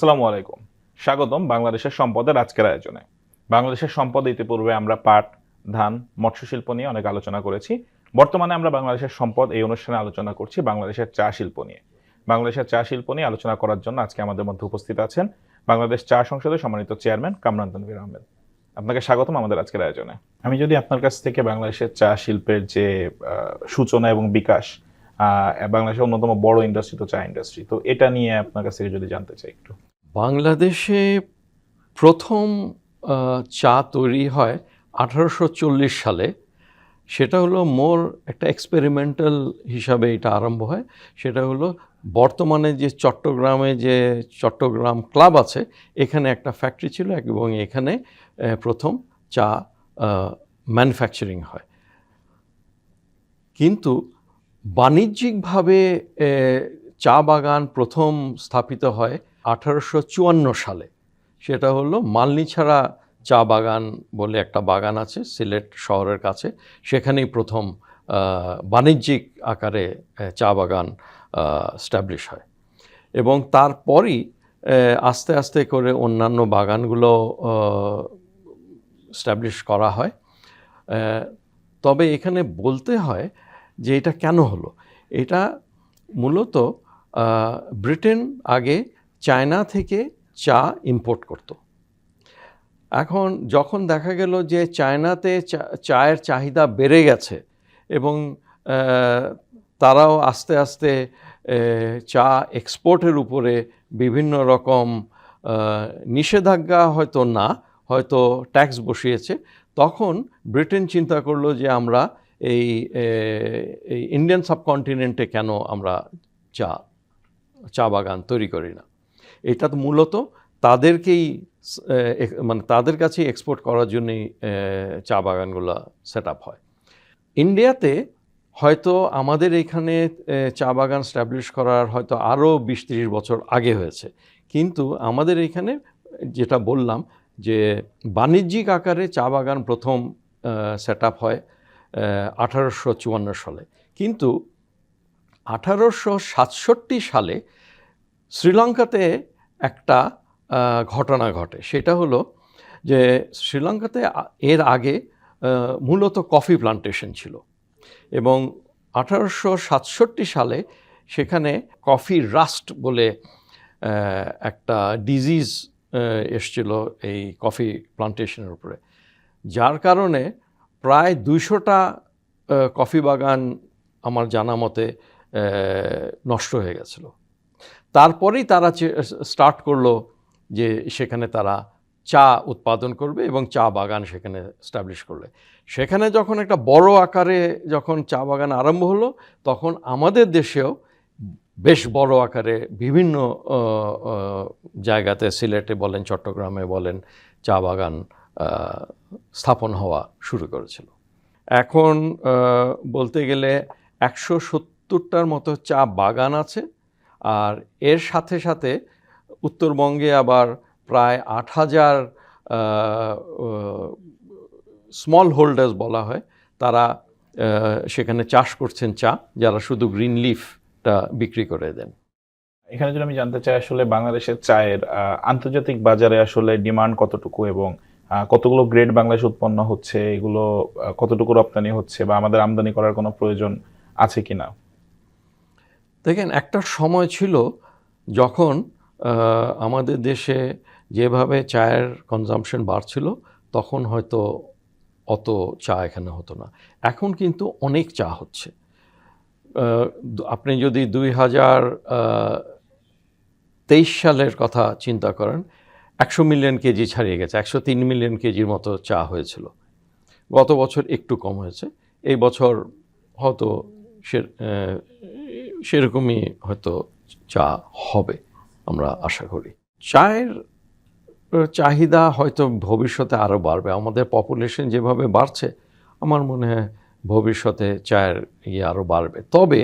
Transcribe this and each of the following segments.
আসসালামু আলাইকুম। স্বাগতম বাংলাদেশের সম্পদের আজকের আয়োজনে। বাংলাদেশের সম্পদ ইতিপূর্বে আমরা পাট, ধান মৎস্য শিল্প নিয়ে অনেক আলোচনা করেছি। বর্তমানে আমরা বাংলাদেশের সম্পদ এই অনুষ্ঠানে আলোচনা করছি বাংলাদেশের চা শিল্প নিয়ে। বাংলাদেশের চা শিল্প নিয়ে আলোচনা করার জন্য আজকে আমাদের মধ্যে উপস্থিত আছেন বাংলাদেশ চা সংসদের সম্মানিত চেয়ারম্যান কামরান তানভীর আহমেদ। আপনাকে স্বাগতম আমাদের আজকের আয়োজনে। আমি যদি আপনার কাছ থেকে বাংলাদেশের চা শিল্পের যে সূচনা এবং বিকাশ বাংলাদেশের অন্যতম বড় ইন্ডাস্ট্রি তো চা ইন্ডাস্ট্রি তো এটা নিয়ে আপনার কাছ থেকে যদি জানতে চাই একটু। বাংলাদেশে প্রথম চা তৈরি হয় আঠারোশো চল্লিশ সালে। সেটা হলো মোর একটা এক্সপেরিমেন্টাল হিসাবে এটা আরম্ভ হয়। সেটা হলো বর্তমানে যে চট্টগ্রামে যে চট্টগ্রাম ক্লাব আছে, এখানে একটা ফ্যাক্টরি ছিল এবং এখানে প্রথম চা ম্যানুফ্যাকচারিং হয়। কিন্তু বাণিজ্যিকভাবে চা বাগান প্রথম স্থাপিত হয় আঠারোশো চুয়ান্ন সালে। সেটা হলো মালনিছাড়া চা বাগান বলে একটা বাগান আছে, সিলেট শহরের কাছে। সেখানেই প্রথম বাণিজ্যিক আকারে চা বাগান স্ট্যাবলিশ হয়। এবং তারপরই আস্তে আস্তে করে অন্যান্য বাগানগুলো স্ট্যাবলিশ করা হয়। তবে এখানে বলতে হয় যে এটা কেন হলো? এটা মূলত ব্রিটেন আগে চায়না থেকে চা ইম্পোর্ট করত। এখন যখন দেখা গেল যে চায়নাতে চায়ের চাহিদা বেড়ে গেছে এবং তারাও আস্তে আস্তে চা এক্সপোর্টের উপরে বিভিন্ন রকম নিষেধাজ্ঞা হয়তো না, হয়তো ট্যাক্স বসিয়েছে, তখন ব্রিটেন চিন্তা করল যে আমরা এই ইন্ডিয়ান সাবকন্টিনেন্টে কেন আমরা চা চা বাগান তৈরি করি না। এটা তো মূলত তাদেরকেই মানে তাদের কাছেই এক্সপোর্ট করার জন্যই চা বাগানগুলো সেট আপ হয়। ইন্ডিয়াতে হয়তো আমাদের এখানে চা বাগান স্ট্যাবলিশ করার হয়তো আরও বিশ ত্রিশ বছর আগে হয়েছে। কিন্তু আমাদের এখানে যেটা বললাম যে বাণিজ্যিক আকারে চা বাগান প্রথম সেট আপ হয় আঠারোশো চুয়ান্ন সালে। কিন্তু আঠারোশো সাতষট্টি সালে শ্রীলঙ্কাতে একটা ঘটনা ঘটে। সেটা হলো যে শ্রীলঙ্কাতে এর আগে মূলত কফি প্লান্টেশন ছিল এবং আঠারোশো সাতষট্টি সালে সেখানে কফি রাস্ট বলে একটা ডিজিজ এসছিল এই কফি প্লান্টেশনের উপরে। যার কারণে প্রায় দুইশোটা কফি বাগান আমার জানা মতে নষ্ট হয়ে গেছিল। তারপরেই তারা স্টার্ট করল যে সেখানে তারা চা উৎপাদন করবে এবং চা বাগান সেখানে স্টাবলিশ করলে। সেখানে যখন একটা বড় আকারে যখন চা বাগান আরম্ভ হলো, তখন আমাদের দেশেও বেশ বড় আকারে বিভিন্ন জায়গাতে সিলেটে বলেন, চট্টগ্রামে বলেন চা বাগান স্থাপন হওয়া শুরু করেছিল। এখন বলতে গেলে একশো সত্তরটার মতো চা বাগান আছে। আর এর সাথে সাথে উত্তরবঙ্গে আবার প্রায় আট হাজার স্মল হোল্ডার্স বলা হয়, তারা সেখানে চাষ করছেন চা, যারা শুধু গ্রিন লিফটা বিক্রি করে দেন। এখানে যদি আমি জানতে চাই আসলে বাংলাদেশের চায়ের আন্তর্জাতিক বাজারে আসলে ডিমান্ড কতটুকু এবং কতগুলো গ্রেড বাংলাদেশ উৎপন্ন হচ্ছে, এগুলো কতটুকু রপ্তানি হচ্ছে বা আমাদের আমদানি করার কোনো প্রয়োজন আছে কিনা? দেখেন, একটা সময় ছিল যখন আমাদের দেশে যেভাবে চায়ের কনজাম্পশন বাড়ছিল, তখন হয়তো অত চা এখানে হতো না। এখন কিন্তু অনেক চা হচ্ছে। আপনি যদি দুই হাজার তেইশ সালের কথা চিন্তা করেন, একশো মিলিয়ন কেজি ছাড়িয়ে গেছে, একশো তিন মিলিয়ন কেজির মতো চা হয়েছিল। গত বছর একটু কম হয়েছে, এই বছর হয়তো সে সেরকমই হয়তো চা হবে, আমরা আশা করি। চায়ের চাহিদা হয়তো ভবিষ্যতে আরও বাড়বে। আমাদের পপুলেশন যেভাবে বাড়ছে, আমার মনে হয় ভবিষ্যতে চায়ের ইয়ে আরও বাড়বে। তবে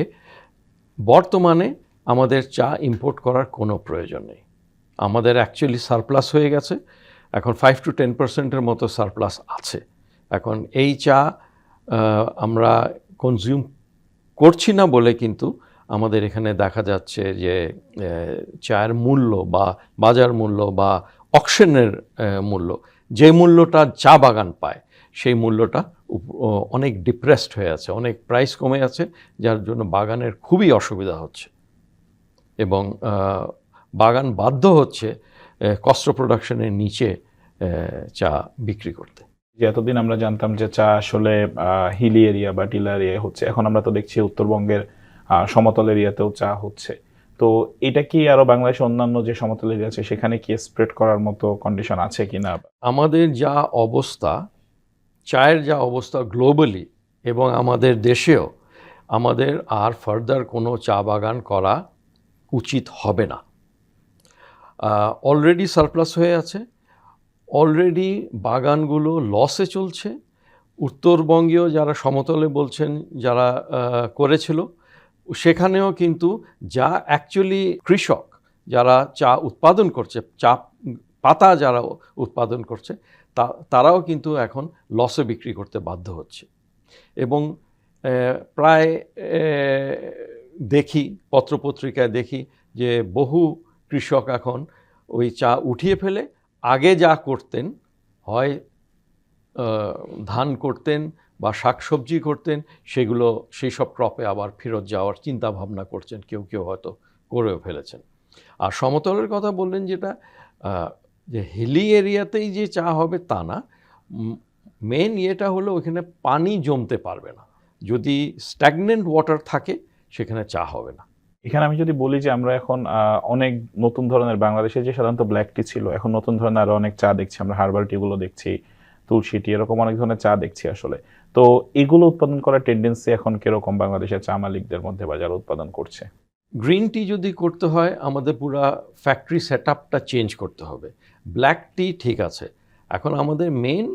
বর্তমানে আমাদের চা ইম্পোর্ট করার কোনো প্রয়োজন নেই। আমাদের অ্যাকচুয়ালি সারপ্লাস হয়ে গেছে। এখন ফাইভ টু টেন পার্সেন্টের মতো সারপ্লাস আছে। এখন এই চা আমরা কনজিউম করছি না বলে কিন্তু আমাদের এখানে দেখা যাচ্ছে যে চায়ের মূল্য বা বাজার মূল্য বা অকশনের মূল্য, যে মূল্যটা চা বাগান পায়, সেই মূল্যটা অনেক ডিপ্রেসড হয়ে আছে, অনেক প্রাইস কমে আছে, যার জন্য বাগানের খুবই অসুবিধা হচ্ছে। এবং বাগান বাধ্য হচ্ছে কস্ট প্রোডাকশনের নিচে চা বিক্রি করতে। যে এতদিন আমরা জানতাম যে চা আসলে হিলি এরিয়া বা টিলা এরিয়া হচ্ছে, এখন আমরা তো দেখছি উত্তরবঙ্গের সমতল এরিয়াতেও চা হচ্ছে। তো এটা কি আরও বাংলাদেশের অন্যান্য যে সমতল এরিয়া আছে, সেখানে কি স্প্রেড করার মতো কন্ডিশন আছে কিনা? আমাদের যা অবস্থা, চায়ের যা অবস্থা গ্লোবালি এবং আমাদের দেশেও, আমাদের আর ফার্দার কোনো চা বাগান করা উচিত হবে না। অলরেডি সারপ্লাস হয়ে আছে। অলরেডি বাগানগুলো লসে চলছে। উত্তরবঙ্গীয় যারা সমতলে বলছেন, যারা করেছিল সেখানেও কিন্তু যা অ্যাকচুয়ালি কৃষক যারা চা উৎপাদন করছে, চা পাতা যারা উৎপাদন করছে, তা, তারাও কিন্তু এখন লসে বিক্রি করতে বাধ্য হচ্ছে। এবং প্রায় দেখি, পত্রপত্রিকায় দেখি যে বহু কৃষক এখন ওই চা উঠিয়ে ফেলে, আগে যা করতেন হয় ধান করতেন বা শাকসবজি করতেন, সেগুলো সেই সব ক্রপে আবার ফেরত যাওয়ার চিন্তা ভাবনা করছেন কেউ কেউ হয়তো করেও ফেলেছেন। আর সমতলের কথা বললেন যেটা যে হিলি এরিয়াতেই যে চা হবে তা না। মেন ইয়েটা হলো ওখানে পানি জমতে পারবে না। যদি স্ট্যাগনেন্ট ওয়াটার থাকে, সেখানে চা হবে না। এখানে আমি যদি বলি যে আমরা এখন অনেক নতুন ধরনের, বাংলাদেশে যে সাধারণত ব্ল্যাক টি ছিল, এখন নতুন ধরনের আরও অনেক চা দেখছি, আমরা হার্বাল টিগুলো দেখছি। তুলসী টি এরকম অনেক ধরনের চা দেখছি আসলে। তো এগুলো উৎপাদন করার টেন্ডেন্সি এখন কীরকম বাংলাদেশের চা মালিকদের মধ্যে বা যারা উৎপাদন করছে? গ্রিন টি যদি করতে হয়, আমাদের পুরো ফ্যাক্টরি সেট আপটা চেঞ্জ করতে হবে। ব্ল্যাক টি ঠিক আছে। এখন আমাদের মেন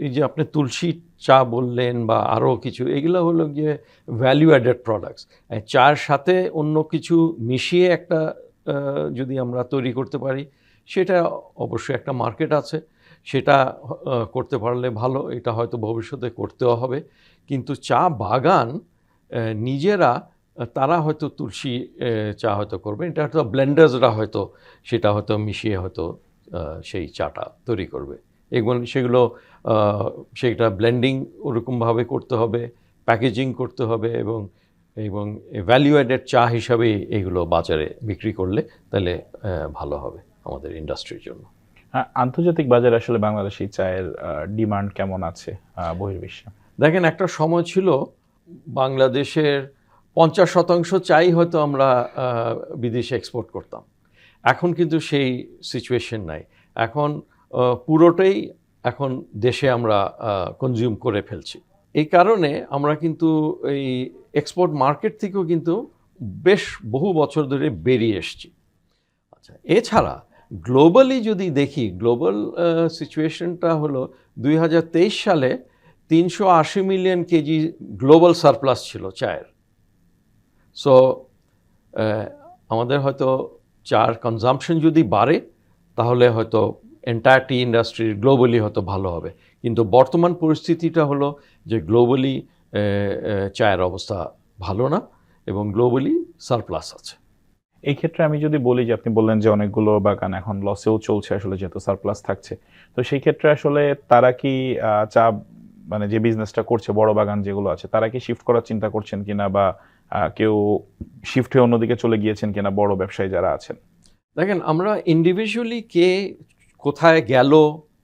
এই যে আপনি তুলসী চা বললেন বা আরও কিছু, এগুলো হলো গিয়ে ভ্যালু অ্যাডেড প্রোডাক্টস চার সাথে অন্য কিছু মিশিয়ে একটা যদি আমরা তৈরি করতে পারি, সেটা অবশ্যই একটা মার্কেট আছে। সেটা করতে পারলে ভালো, এটা হয়তো ভবিষ্যতে করতেও হবে। কিন্তু চা বাগান নিজেরা, তারা হয়তো তুলসী চা হয়তো করবে। এটা হয়তো ব্লেন্ডার্সরা হয়তো, সেটা হয়তো মিশিয়ে হয়তো সেই চাটা তৈরি করবে। এগুলো, সেগুলো সেটা ব্লেন্ডিং ওরকমভাবে করতে হবে, প্যাকেজিং করতে হবে এবং এবং ভ্যালু অ্যাডেড চা হিসাবে এগুলো বাজারে বিক্রি করলে তাহলে ভালো হবে আমাদের ইন্ডাস্ট্রির জন্য। আন্তর্জাতিক বাজারে আসলে বাংলাদেশি চায়ের ডিমান্ড কেমন আছে বহির্বিশ্বে? দেখেন, একটা সময় ছিল বাংলাদেশের পঞ্চাশ শতাংশ চাই হয়তো আমরা বিদেশে এক্সপোর্ট করতাম। এখন কিন্তু সেই সিচুয়েশন নাই। এখন পুরোটাই এখন দেশে আমরা কনজিউম করে ফেলছি। এই কারণে আমরা কিন্তু এই এক্সপোর্ট মার্কেট থেকেও কিন্তু বেশ বহু বছর ধরে বেরিয়ে এসছি। আচ্ছা এছাড়া গ্লোবালি যদি দেখি গ্লোবাল সিচুয়েশনটা হলো দুই হাজার তেইশ সালে তিনশো আশি মিলিয়ন কেজি গ্লোবাল সারপ্লাস ছিল চায়ের। সো আমাদের হয়তো চার কনজাম্পশন যদি বাড়ে, তাহলে হয়তো এন্টায়ার টি ইন্ডাস্ট্রির গ্লোবালি হয়তো ভালো হবে। কিন্তু বর্তমান পরিস্থিতিটা হলো যে গ্লোবালি চায়ের অবস্থা ভালো না এবং গ্লোবালি সারপ্লাস আছে। এই ক্ষেত্রে আমি যদি বলি যে আপনি বললেন যে অনেকগুলো বাগান এখন লসেও চলছে আসলে, যেহেতু সারপ্লাস থাকছে। তো সেই ক্ষেত্রে আসলে তারা কি চা মানে যে বিজনেসটা করছে, বড় বাগান যেগুলো আছে, তারা কি শিফট করার চিন্তা করছেন কিনা বা কেউ শিফট হয়ে অন্যদিকে চলে গিয়েছেন কিনা বড় ব্যবসায়ী যারা আছেন? দেখেন, আমরা ইন্ডিভিজুয়ালি কে কোথায় গেল,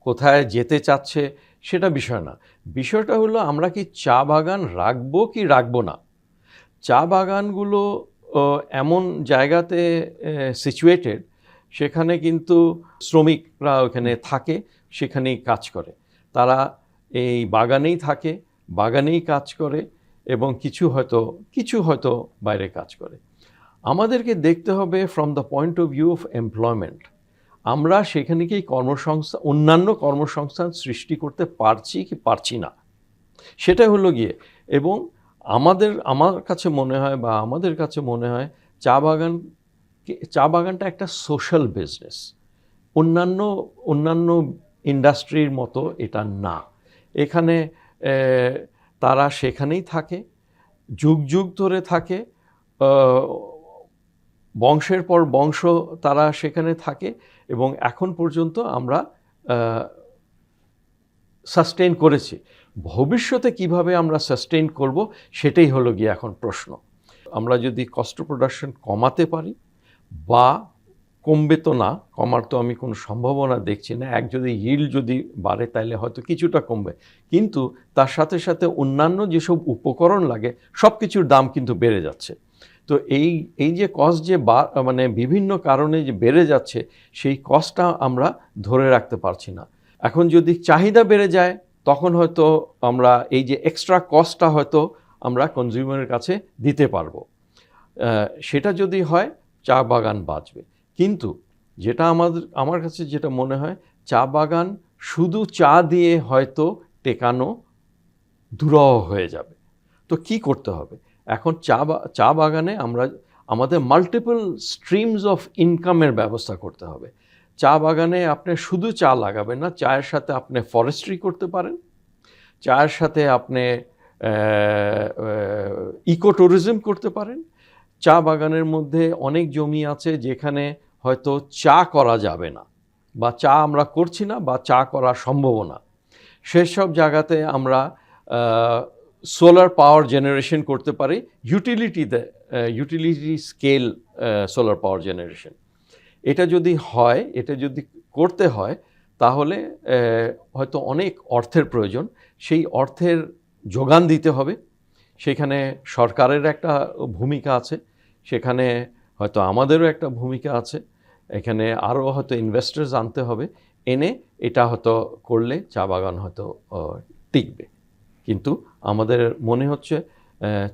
কোথায় যেতে চাচ্ছে সেটা বিষয় না। বিষয়টা হলো আমরা কি চা বাগান রাখব কি রাখব না? চা বাগানগুলো এমন জায়গাতে সিচুয়েটেড সেখানে কিন্তু শ্রমিকরা ওখানে থাকে, সেখানেই কাজ করে। তারা এই বাগানেই থাকে, বাগানেই কাজ করে এবং কিছু হয়তো কিছু হয়তো বাইরে কাজ করে। আমাদেরকে দেখতে হবে from the point of view of employment আমরা সেখানে কি কর্মসংস্থান অন্যান্য কর্মসংস্থান সৃষ্টি করতে পারছি কি পারছি না? সেটা হলো গিয়ে, এবং আমাদের, আমার কাছে মনে হয় বা আমাদের কাছে মনে হয় চা বাগান চা বাগানটা একটা সোশ্যাল বিজনেস অন্যান্য অন্যান্য ইন্ডাস্ট্রির মতো এটা না। এখানে তারা সেখানেই থাকে, যুগ যুগ ধরে থাকে বংশের পর বংশ তারা সেখানে থাকে এবং এখন পর্যন্ত আমরা সাস্টেইন করেছি। ভবিষ্যতে কীভাবে আমরা সাস্টেইন করব সেটাই হলো গিয়ে এখন প্রশ্ন। আমরা যদি কস্ট প্রোডাকশন কমাতে পারি বা কমবে তো না, কমার তো আমি কোনো সম্ভাবনা দেখছি না। এক যদি হিল যদি বাড়ে তাহলে হয়তো কিছুটা কমবে। কিন্তু তার সাথে সাথে অন্যান্য যেসব উপকরণ লাগে সব কিছুর দাম কিন্তু বেড়ে যাচ্ছে। তো এই এই যে কস্ট যে বা- মানে বিভিন্ন কারণে যে বেড়ে যাচ্ছে, সেই কস্টটা আমরা ধরে রাখতে পারছি না। এখন যদি চাহিদা বেড়ে যায় তখন হয়তো আমরা এই যে এক্সট্রা কস্টটা হয়তো আমরা কনজিউমারের কাছে দিতে পারব। সেটা যদি হয়, চা বাগান বাঁচবে। কিন্তু যেটা আমাদের, আমার কাছে যেটা মনে হয়, চা বাগান শুধু চা দিয়ে হয়তো টেকানো দুরহ হয়ে যাবে। তো কি করতে হবে? এখন চা চা বাগানে আমরা, আমাদের মাল্টিপল স্ট্রিমস অফ ইনকামের ব্যবস্থা করতে হবে। চা বাগানে আপনি শুধু চা লাগাবেন না, চায়ের সাথে আপনি ফরেস্ট্রি করতে পারেন। চায়ের সাথে আপনি ইকো ট্যুরিজম করতে পারেন। চা বাগানের মধ্যে অনেক জমি আছে যেখানে হয়তো চা করা যাবে না বা চা আমরা করছি না বা চা করা সম্ভব না। সেসব জায়গাতে আমরা সোলার পাওয়ার জেনারেশন করতে পারি ইউটিলিটিতে utility scale solar power generation এটা যদি হয়, এটা যদি করতে হয়, তাহলে হয়তো অনেক অর্থের প্রয়োজন। সেই অর্থের যোগান দিতে হবে। সেখানে সরকারের একটা ভূমিকা আছে। সেখানে হয়তো আমাদেরও একটা ভূমিকা আছে। এখানে আরও হয়তো ইনভেস্টার্স আনতে হবে। এনে এটা হয়তো করলে চা বাগান হয়তো টিকবে। কিন্তু আমাদের মনে হচ্ছে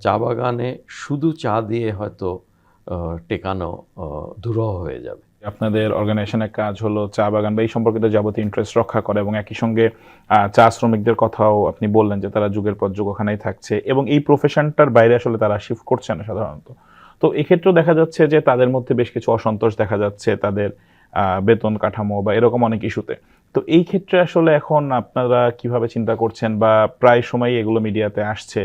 চা বাগানে শুধু চা দিয়ে হয়তো টেকানো দুরূহ হয়ে যাবে। আপনাদের অর্গানাইজেশনের কাজ হলো, চা বাগান বা এই সম্পর্কিত যাবতীয় ইন্টারেস্ট রক্ষা করে এবং একই সঙ্গে চা শ্রমিকদের কথাও আপনি বললেন যে তারা যুগের পর যুগ ওখানেই থাকছে এবং এই প্রফেশনটার বাইরে আসলে তারা শিফট করছে না সাধারণত। তো এক্ষেত্রেও দেখা যাচ্ছে যে তাদের মধ্যে বেশ কিছু অসন্তোষ দেখা যাচ্ছে তাদের বেতন কাঠামো বা এরকম অনেক ইস্যুতে। তো এই ক্ষেত্রে আসলে এখন আপনারা কীভাবে চিন্তা করছেন বা প্রায় সময় এগুলো মিডিয়াতে আসছে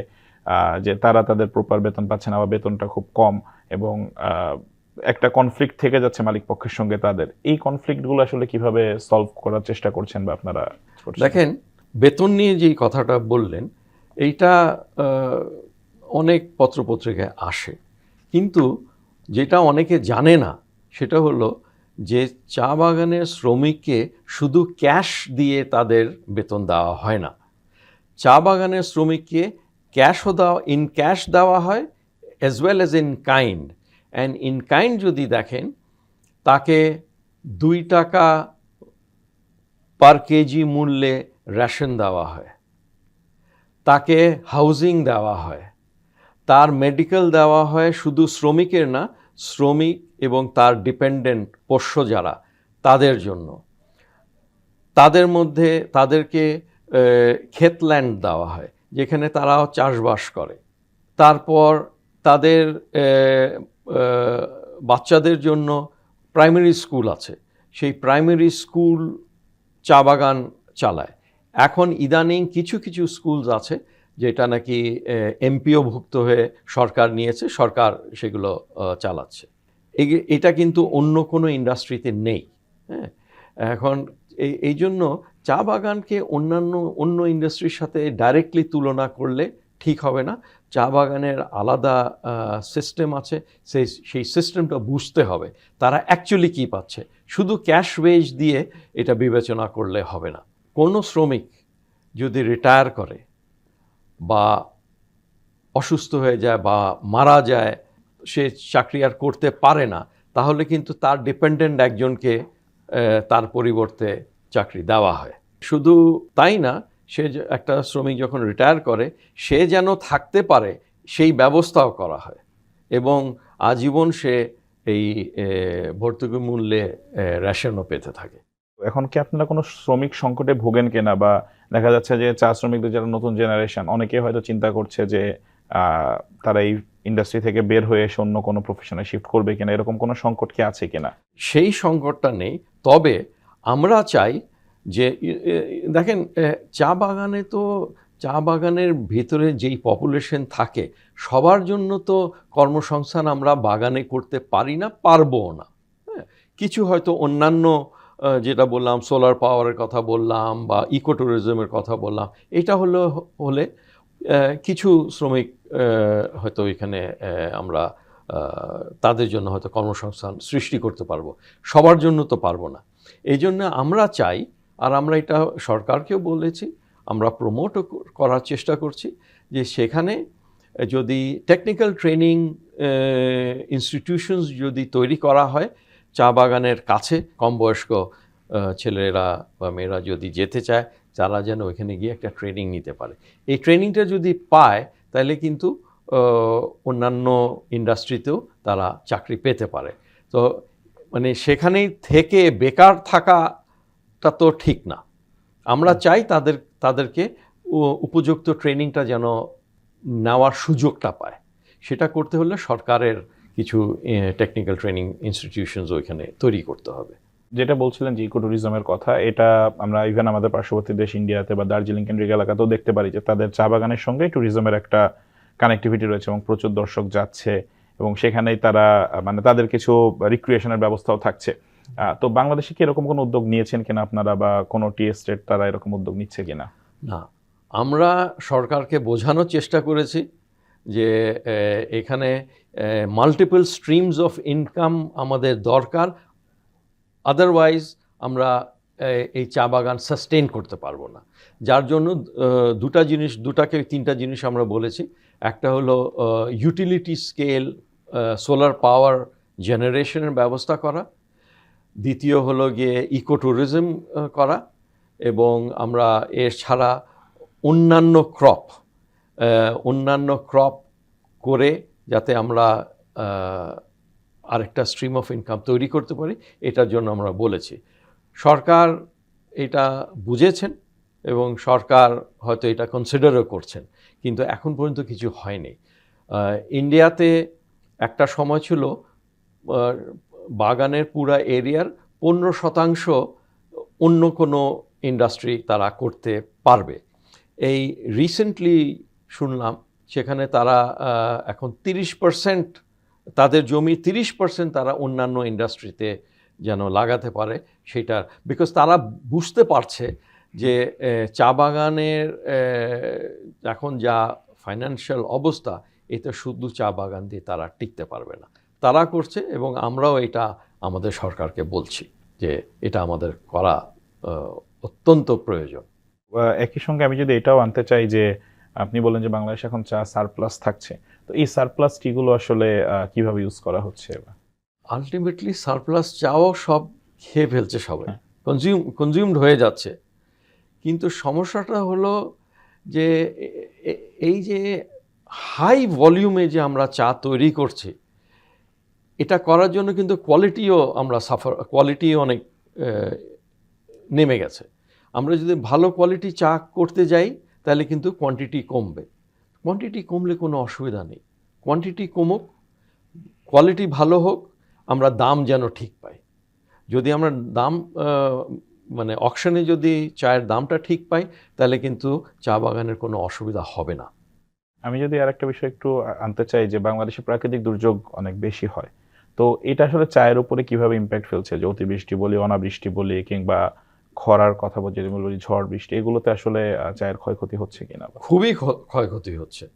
যে তারা তাদের প্রপার বেতন পাচ্ছে না বা বেতনটা খুব কম এবং একটা কনফ্লিক্ট থেকে যাচ্ছে মালিক পক্ষের সঙ্গে তাদের। এই কনফ্লিক্টগুলো আসলে কীভাবে সলভ করার চেষ্টা করছেন বা আপনারা দেখেন, বেতন নিয়ে যেই কথাটা বললেন, এইটা অনেক পত্রপত্রিকায় আসে। কিন্তু যেটা অনেকে জানে না, সেটা হলো যে চা বাগানের শ্রমিককে শুধু ক্যাশ দিয়ে তাদের বেতন দেওয়া হয় না। চা বাগানের শ্রমিককে ক্যাশও দেওয়া ইন ক্যাশ দেওয়া হয় as well as in kind and in kind যদি দেখেন, তাকে দুই টাকা পার কেজি মূল্যে রেশন দেওয়া হয়। তাকে হাউজিং দেওয়া হয়। তার মেডিকেল দেওয়া হয় শুধু শ্রমিকের না, শ্রমিক এবং তার ডিপেন্ডেন্ট পোষ্য যারা, তাদের জন্য। তাদের মধ্যে তাদেরকে ক্ষেতল্যান্ড দেওয়া হয়, যেখানে তারাও চাষবাস করে। তারপর তাদের বাচ্চাদের জন্য প্রাইমারি স্কুল আছে। সেই প্রাইমারি স্কুল চা বাগান চালায়। এখন ইদানিং কিছু কিছু স্কুলস আছে যেটা নাকি এমপিওভুক্ত হয়ে সরকার নিয়েছে, সরকার সেগুলো চালাচ্ছে। এটা কিন্তু অন্য কোনো ইন্ডাস্ট্রিতে নেই হ্যাঁ? এখন এই জন্য চা বাগানকে অন্যান্য, অন্য ইন্ডাস্ট্রির সাথে ডাইরেক্টলি তুলনা করলে ঠিক হবে না। চা বাগানের আলাদা সিস্টেম আছে। সেই সেই সিস্টেমটা বুঝতে হবে, তারা অ্যাকচুয়ালি কী পাচ্ছে। শুধু ক্যাশ ওয়েজ দিয়ে এটা বিবেচনা করলে হবে না। কোনো শ্রমিক যদি রিটায়ার করে বা অসুস্থ হয়ে যায় বা মারা যায়, সে চাকরি আর করতে পারে না, তাহলে কিন্তু তার ডিপেন্ডেন্ট একজনকে তার পরিবর্তে চাকরি দেওয়া হয়। শুধু তাই না সে যে- একটা শ্রমিক যখন রিটায়ার করে সে যেন থাকতে পারে সেই ব্যবস্থাও করা হয়। এবং আজীবন সে এই ভর্তুকি মূল্যে রেশনও পেতে থাকে। এখন কি আপনারা কোনো শ্রমিক সংকটে ভোগেন কিনা? বা দেখা যাচ্ছে যে চা শ্রমিকদের যারা নতুন জেনারেশন অনেকে হয়তো চিন্তা করছে যে তারা এই ইন্ডাস্ট্রি থেকে বের হয়ে এসে অন্য কোনো প্রফেশনে শিফট করবে কিনা? এরকম কোনো সংকট কি আছে কিনা? সেই সংকটটা নেই। তবে আমরা চাই যে দেখেন চা বাগানে তো, চা বাগানের ভেতরে যেই পপুলেশন থাকে, সবার জন্য তো কর্মসংস্থান আমরা বাগানে করতে পারি না, পারবও না। হ্যাঁ কিছু হয়তো অন্যান্য যেটা বললাম সোলার পাওয়ারের কথা বললাম বা ইকো ট্যুরিজমের কথা বললাম, এটা হলো, হলে কিছু শ্রমিক হয়তো এখানে আমরা তাদের জন্য হয়তো কর্মসংস্থান সৃষ্টি করতে পারব, সবার জন্য তো পারব না। এই জন্য আমরা চাই আর আমরা এটা সরকারকেও বলেছি, আমরা প্রমোটও করার চেষ্টা করছি যে সেখানে যদি টেকনিক্যাল ট্রেনিং ইনস্টিটিউশনস যদি তৈরি করা হয়, চা বাগানের কাছে কম বয়স্ক ছেলেরা বা মেয়েরা যদি যেতে চায়, তারা যেন ওইখানে গিয়ে একটা ট্রেনিং নিতে পারে। এই ট্রেনিংটা যদি পায়, তাহলে কিন্তু অন্যান্য ইন্ডাস্ট্রিতেও তারা চাকরি পেতে পারে। তো মানে সেখানেই থেকে বেকার থাকাটা তো ঠিক না। আমরা চাই তাদের, তাদেরকে উপযুক্ত ট্রেনিংটা যেন নেওয়ার সুযোগটা পায়। সেটা করতে হলে সরকারের কিছু টেকনিক্যাল ট্রেনিং ইনস্টিটিউশনস ওইখানে তৈরি করতে হবে। যেটা বলছিলেন যে ইকো ট্যুরিজমের কথা, এটা আমরা ইভেন আমাদের পার্শ্ববর্তী দেশ ইন্ডিয়াতে বা দার্জিলিং কেন্দ্রিক এলাকাতেও দেখতে পারি যে তাদের চা বাগানের সঙ্গে ট্যুরিজমের একটা কানেক্টিভিটি রয়েছে এবং প্রচুর দর্শক যাচ্ছে এবং সেখানেই তারা মানে তাদের কিছু রিক্রিয়েশনের ব্যবস্থাও থাকছে। তো বাংলাদেশে কি এরকম কোনো উদ্যোগ নিয়েছেন কিনা আপনারা বা কোনো টি স্টেট তারা এরকম উদ্যোগ নিচ্ছে কিনা? না, আমরা সরকারকে বোঝানোর চেষ্টা করেছি যে এখানে মাল্টিপল স্ট্রিমস অফ ইনকাম আমাদের দরকার আদারওয়াইজ আমরা এই চা বাগান সাস্টেন করতে পারব না। যার জন্য দুটা জিনিস, দুটাকে তিনটা জিনিস আমরা বলেছি। একটা হলো ইউটিলিটি স্কেল সোলার পাওয়ার জেনারেশনের ব্যবস্থা করা দ্বিতীয় হলো গিয়ে ইকো ট্যুরিজম করা এবং আমরা এর ছাড়া অন্যান্য ক্রপ অন্যান্য ক্রপ করে যাতে আমরা আরেকটা স্ট্রিম অফ ইনকাম তৈরি করতে পারি, এটার জন্য আমরা বলেছি। সরকার এটা বুঝেছেন এবং সরকার হয়তো এটা কনসিডারও করছেন, কিন্তু এখন পর্যন্ত কিছু হয়নি। ইন্ডিয়াতে একটা সময় ছিল বাগানের পুরা এরিয়ার পনেরো শতাংশ অন্য কোনো ইন্ডাস্ট্রি তারা করতে পারবে। এই রিসেন্টলি শুনলাম, সেখানে তারা এখন তিরিশ পার্সেন্ট তাদের জমি তিরিশ পার্সেন্ট তারা অন্যান্য ইন্ডাস্ট্রিতে যেন লাগাতে পারে সেটা বিকজ তারা বুঝতে পারছে যে চা বাগানের এখন যা ফাইন্যান্সিয়াল অবস্থা এটা শুধু চা বাগান দিয়ে তারা টিকতে পারবে না। তারা করছে এবং আমরাও এটা আমাদের সরকারকে বলছি যে এটা আমাদের করা অত্যন্ত প্রয়োজন। একই সঙ্গে আমি যদি এটাও আনতে চাই যে আপনি বলেন যে বাংলাদেশ এখন চা সারপ্লাস থাকছে তো এই সারপ্লাস টিগুলো আসলে কীভাবে ইউজ করা হচ্ছে আলটিমেটলি সারপ্লাস চাও সব খেয়ে ফেলছে সবাই। হ্যাঁ। কনজিউম কনজিউমড হয়ে যাচ্ছে। কিন্তু সমস্যাটা হলো যে এই যে হাই ভলিউমে যে আমরা চা তৈরি করছি এটা করার জন্য কিন্তু কোয়ালিটিও আমরা সাফার কোয়ালিটি অনেক নেমে গেছে। আমরা যদি ভালো কোয়ালিটি চা করতে যাই, তাহলে কিন্তু কোয়ান্টিটি কমবে। কোয়ান্টিটি কমলে কোনো অসুবিধা নেই। কোয়ান্টিটি কমুক কোয়ালিটি ভালো হোক, আমরা দাম যেন ঠিক পাই। যদি আমরা দাম মানে অকশনে যদি চায়ের দামটা ঠিক পাই, তাহলে কিন্তু চা বাগানের কোনো অসুবিধা হবে না। আমি যদি আর একটা বিষয় একটু আনতে চাই যে, বাংলাদেশে প্রাকৃতিক দুর্যোগ অনেক বেশি হয়। তো এটা আসলে চায়ের উপরে কীভাবে ইম্প্যাক্ট ফেলছে? যে অতিবৃষ্টি বলি, অনাবৃষ্টি বলি, কিংবা খরার কথা বলি যদি বলি ঝড়, বৃষ্টি, এগুলোতে আসলে চায়ের ক্ষয়ক্ষতি হচ্ছে কিনা খুবই ক্ষয়ক্ষতি হচ্ছে।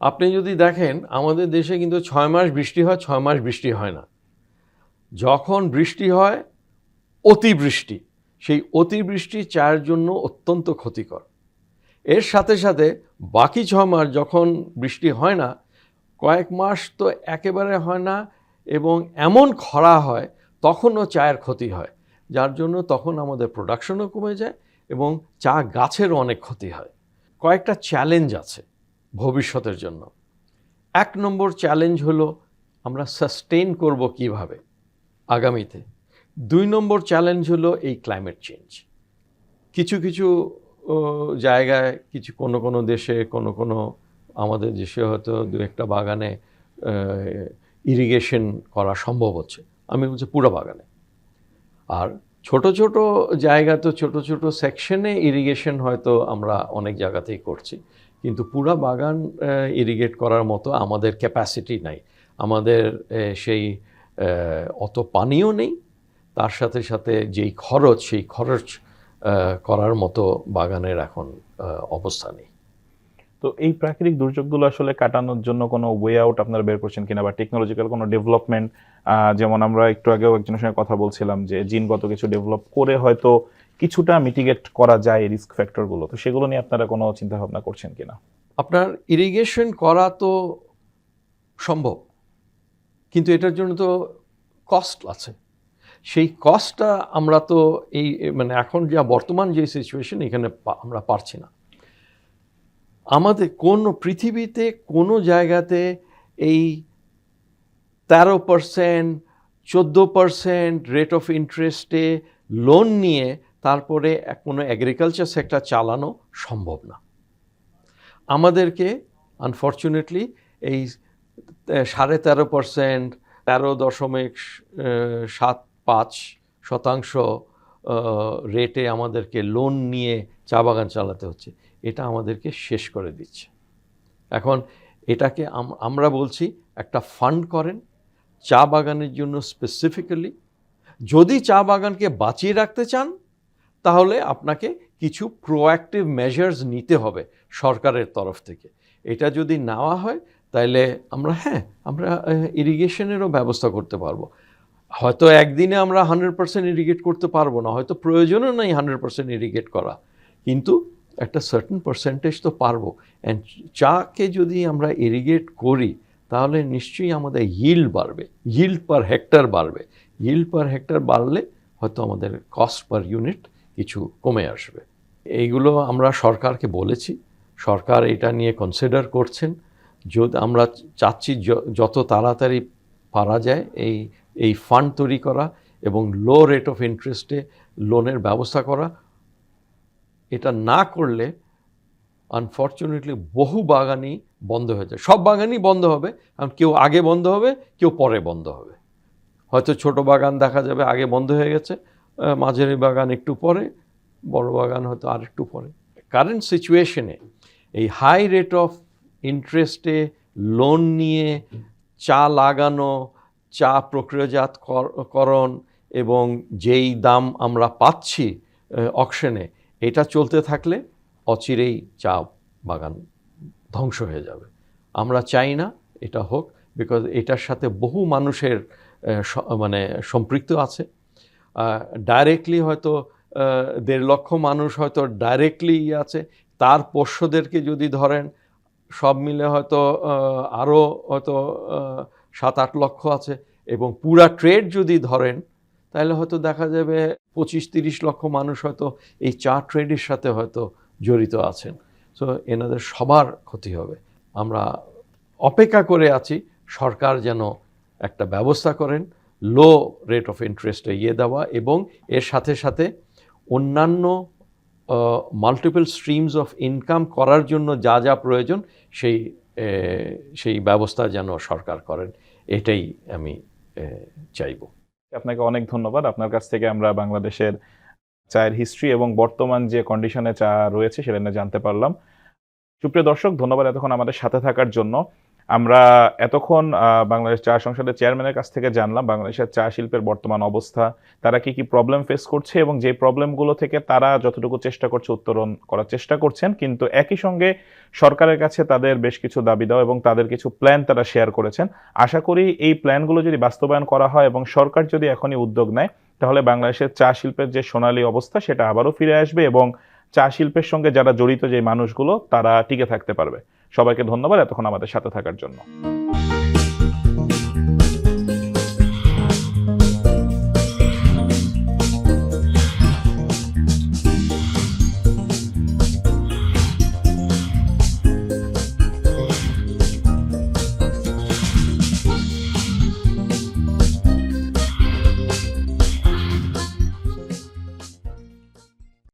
আপনি যদি দেখেন, আমাদের দেশে কিন্তু ছয় মাস বৃষ্টি হয়, ছয় মাস বৃষ্টি হয় না। যখন বৃষ্টি হয়, অতিবৃষ্টি, সেই অতিবৃষ্টি চায়ের জন্য অত্যন্ত ক্ষতিকর। এর সাথে সাথে বাকি ছ মাস যখন বৃষ্টি হয় না, কয়েক মাস তো একেবারে হয় না এবং এমন খরা হয়, তখনও চায়ের ক্ষতি হয়। যার জন্য তখন আমাদের প্রোডাকশনও কমে যায় এবং চা গাছেরও অনেক ক্ষতি হয়। কয়েকটা চ্যালেঞ্জ আছে ভবিষ্যতের জন্য। এক নম্বর চ্যালেঞ্জ হলো, আমরা সাস্টেন করব কীভাবে আগামীতে? দুই নম্বর চ্যালেঞ্জ হলো এই ক্লাইমেট চেঞ্জ কিছু কিছু জায়গায় কিছু কোনো কোনো দেশে, কোনো কোনো আমাদের দেশে হয়তো দু একটা বাগানে ইরিগেশন করা সম্ভব হচ্ছে। আমি বলছি পুরো বাগানে। আর ছোট ছোট জায়গা তো ছোট ছোট সেকশনে ইরিগেশন হয়তো আমরা অনেক জায়গাতেই করছি। কিন্তু পুরা বাগান ইরিগেট করার মতো আমাদের ক্যাপাসিটি নাই। আমাদের সেই অত পানিও নেই। তার সাথে সাথে যেই খরচ, সেই খরচ করার মতো বাগানের এখন অবস্থা নেই। তো এই প্রাকৃতিক দুর্যোগগুলো আসলে কাটানোর জন্য কোনো ওয়ে আউট আপনারা বের করছেন কিনা বা টেকনোলজিক্যাল কোনো ডেভেলপমেন্ট যেমন আমরা একটু আগেও একজনের সঙ্গে কথা বলছিলাম যে জিনগত কিছু ডেভেলপ করে হয়তো কিছুটা মিটিগেট করা যায় রিস্ক ফ্যাক্টরগুলো তো সেগুলো নিয়ে আপনারা কোনো চিন্তা ভাবনা করছেন কিনা? আপনার ইরিগেশন করা তো সম্ভব, কিন্তু এটার জন্য তো কস্ট আছে। সেই কস্টটা আমরা তো এই মানে এখন যা বর্তমান যে সিচুয়েশন এখানে আমরা পারছি না। আমাদের কোন পৃথিবীতে, কোনো জায়গাতে এই তেরো পারসেন্ট চোদ্দ পারসেন্ট রেট অফ ইন্টারেস্টে লোন নিয়ে তারপরে কোনো এগ্রিকালচার সেক্টর চালানো সম্ভব না। আমাদেরকে আনফর্চুনেটলি এই সাড়ে তেরো পারসেন্ট তেরো দশমিক সাত পাঁচ শতাংশ রেটে আমাদেরকে লোন নিয়ে চা বাগান চালাতে হচ্ছে। এটা আমাদেরকে শেষ করে দিচ্ছে। এখন এটাকে আম- আমরা বলছি একটা ফান্ড করেন চা বাগানের জন্য স্পেসিফিক্যালি যদি চা বাগানকে বাঁচিয়ে রাখতে চান, তাহলে আপনাকে কিছু প্রোঅ্যাক্টিভ মেজার্স নিতে হবে সরকারের তরফ থেকে। এটা যদি নেওয়া হয় তাহলে আমরা হ্যাঁ আমরা ইরিগেশনেরও ব্যবস্থা করতে পারব। হয়তো একদিনে আমরা হান্ড্রেড পার্সেন্ট ইরিগেট করতে পারব না, হয়তো প্রয়োজনও নেই হান্ড্রেড পার্সেন্ট ইরিগেট করা। কিন্তু একটা সার্টেন পার্সেন্টেজ তো পারব। অ্যান্ড চাকে যদি আমরা ইরিগেট করি, তাহলে নিশ্চয়ই আমাদের yield বাড়বে। yield পার হেক্টর বাড়বে। yield পার হেক্টর বাড়লে হয়তো আমাদের কস্ট পার ইউনিট কিছু কমে আসবে। এইগুলো আমরা সরকারকে বলেছি। সরকার এটা নিয়ে কনসিডার করছেন। যদি আমরা চাচ্ছি যত তাড়াতাড়ি পারা যায় এই এই ফান্ড তৈরি করা এবং লো রেট অফ ইন্টারেস্টে লোনের ব্যবস্থা করা। এটা না করলে আনফর্চুনেটলি বহু বাগানই বন্ধ হয়ে যায়। সব বাগানই বন্ধ হবে, কারণ কেউ আগে বন্ধ হবে, কেউ পরে বন্ধ হবে। হয়তো ছোট বাগান দেখা যাবে, আগে বন্ধ হয়ে গেছে মাঝারি বাগান একটু পরে, বড় বাগান হয়তো আর একটু পরে। কারেন্ট সিচুয়েশনে এই হাই রেট অফ ইন্টারেস্টে লোন নিয়ে চা লাগানো, চা প্রক্রিয়াজাতকরণ এবং যেই দাম আমরা পাচ্ছি অকশনে এটা চলতে থাকলে অচিরেই চা বাগান ধ্বংস হয়ে যাবে। আমরা চাই না এটা হোক বিকজ এটার সাথে বহু মানুষের মানে সম্পৃক্ত আছে। ডাইরেক্টলি হয়তো দেড় লক্ষ মানুষ হয়তো ডাইরেক্টলি আছে। তার পোষ্যদেরকে যদি ধরেন, সব মিলে হয়তো আরও হয়তো সাত আট লক্ষ আছে। এবং পুরা ট্রেড যদি ধরেন তাহলে হয়তো দেখা যাবে পঁচিশ, তিরিশ লক্ষ মানুষ হয়তো এই চা ট্রেডের সাথে হয়তো জড়িত আছেন। সো এনাদের সবার ক্ষতি হবে। আমরা অপেক্ষা করে আছি, সরকার যেন একটা ব্যবস্থা করেন লো রেট অফ ইন্টারেস্টে ইয়ে দেওয়া এবং এর সাথে সাথে অন্যান্য মাল্টিপল স্ট্রিমস অফ ইনকাম করার জন্য যা যা প্রয়োজন, সেই সেই ব্যবস্থা যেন সরকার করেন। এটাই আমি চাইব। আপনাকে অনেক ধন্যবাদ। আপনার কাছ থেকে আমরা বাংলাদেশের চায়ের হিস্ট্রি এবং বর্তমান যে কন্ডিশনে চা রয়েছে সেটা নিয়ে জানতে পারলাম। সুপ্রিয় দর্শক, ধন্যবাদ এতক্ষণ আমাদের সাথে থাকার জন্য। আমরা এতক্ষণ বাংলাদেশ চা সংসদের চেয়ারম্যানের কাছ থেকে জানলাম বাংলাদেশের চা শিল্পের বর্তমান অবস্থা, তারা কি কি প্রবলেম ফেস করছে এবং যে প্রবলেমগুলো থেকে তারা যতটুকু চেষ্টা করছে উত্তরণ করার চেষ্টা করছেন। কিন্তু একই সঙ্গে সরকারের কাছে তাদের বেশ কিছু দাবি দেওয়া এবং তাদের কিছু প্ল্যান তারা শেয়ার করেছেন। আশা করি এই প্ল্যানগুলো যদি বাস্তবায়ন করা হয় এবং সরকার যদি এখনই উদ্যোগ নেয়, তাহলে বাংলাদেশের চা শিল্পের যে সোনালী অবস্থা সেটা আবারও ফিরে আসবে এবং চা শিল্পের সঙ্গে যারা জড়িত যে মানুষগুলো, তারা টিকে থাকতে পারবে। সবাইকে ধন্যবাদ এতক্ষণ আমাদের সাথে থাকার জন্য।